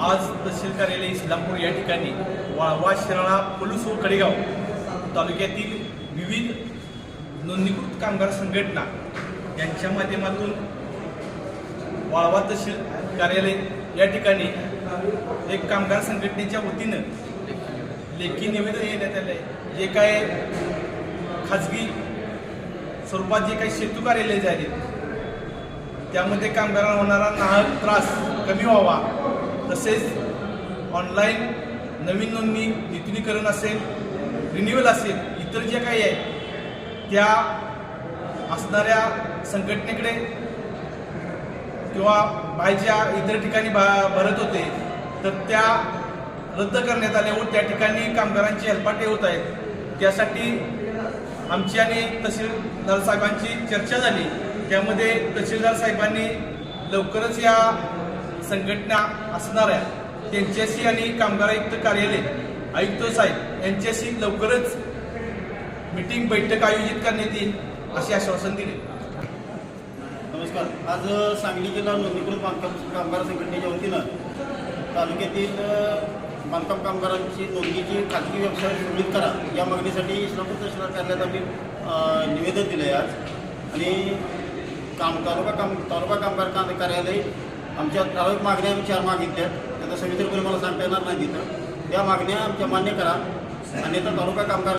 आज तहसील कार्यालय इस्लामपूर या ठिकाणी वाळवा शिराळा पलूस व कडेगाव तालुक्यातील विविध नोंदणीकृत कामगार संघटना यांच्या माध्यमातून वाळवा तहसील कार्यालय या ठिकाणी एक कामगार संघटनेच्या वतीनं लेखी निवेदन देण्यात आलं आहे जे काय खाजगी स्वरूपात जे काही सेतू कार्यालय जे आहेत त्यामध्ये कामगारांना होणारा नाहक त्रास कमी व्हावा. तसेच ऑनलाईन नवीन नोंदणी नूतनीकरण असेल रिन्युअल असेल इतर जे काही आहे त्या असणाऱ्या संघटनेकडे किंवा बाहेरच्या इतर ठिकाणी भा भरत होते तर त्या रद्द करण्यात आल्या व त्या ठिकाणी कामगारांची हेलपाटे होत आहेत. त्यासाठी आमची आणि तहसीलदार साहेबांची चर्चा झाली. त्यामध्ये तहसीलदार साहेबांनी लवकरच या संघटना असणाऱ्या त्यांच्याशी आणि कामगार आयुक्त कार्यालय आयुक्त साहेब यांच्याशी लवकरच मीटिंग बैठक आयोजित करण्यात येईल असे आश्वासन दिले. नमस्कार. आज सांगली जिल्हा नोंदणीकृत बांधकाम कामगार संघटनेच्या वतीनं तालुक्यातील बांधकाम कामगारांची नोंदणीची खाजगी व्यवसाय सुरळीत करा या मागणीसाठी इस्लामपूर तहसीलदार कार्यालयात आम्ही निवेदन दिलं आहे आज. आणि काम तालुका काम तालुका कामगार का- कार्यालय आमच्या ठराविक मागण्या आम्ही चार मागितल्या. त्याचा कोणी मला सांगता येणार नाही तिथं. त्या मागण्या आमच्या मान्य करा. अन्यथा तालुका कामगार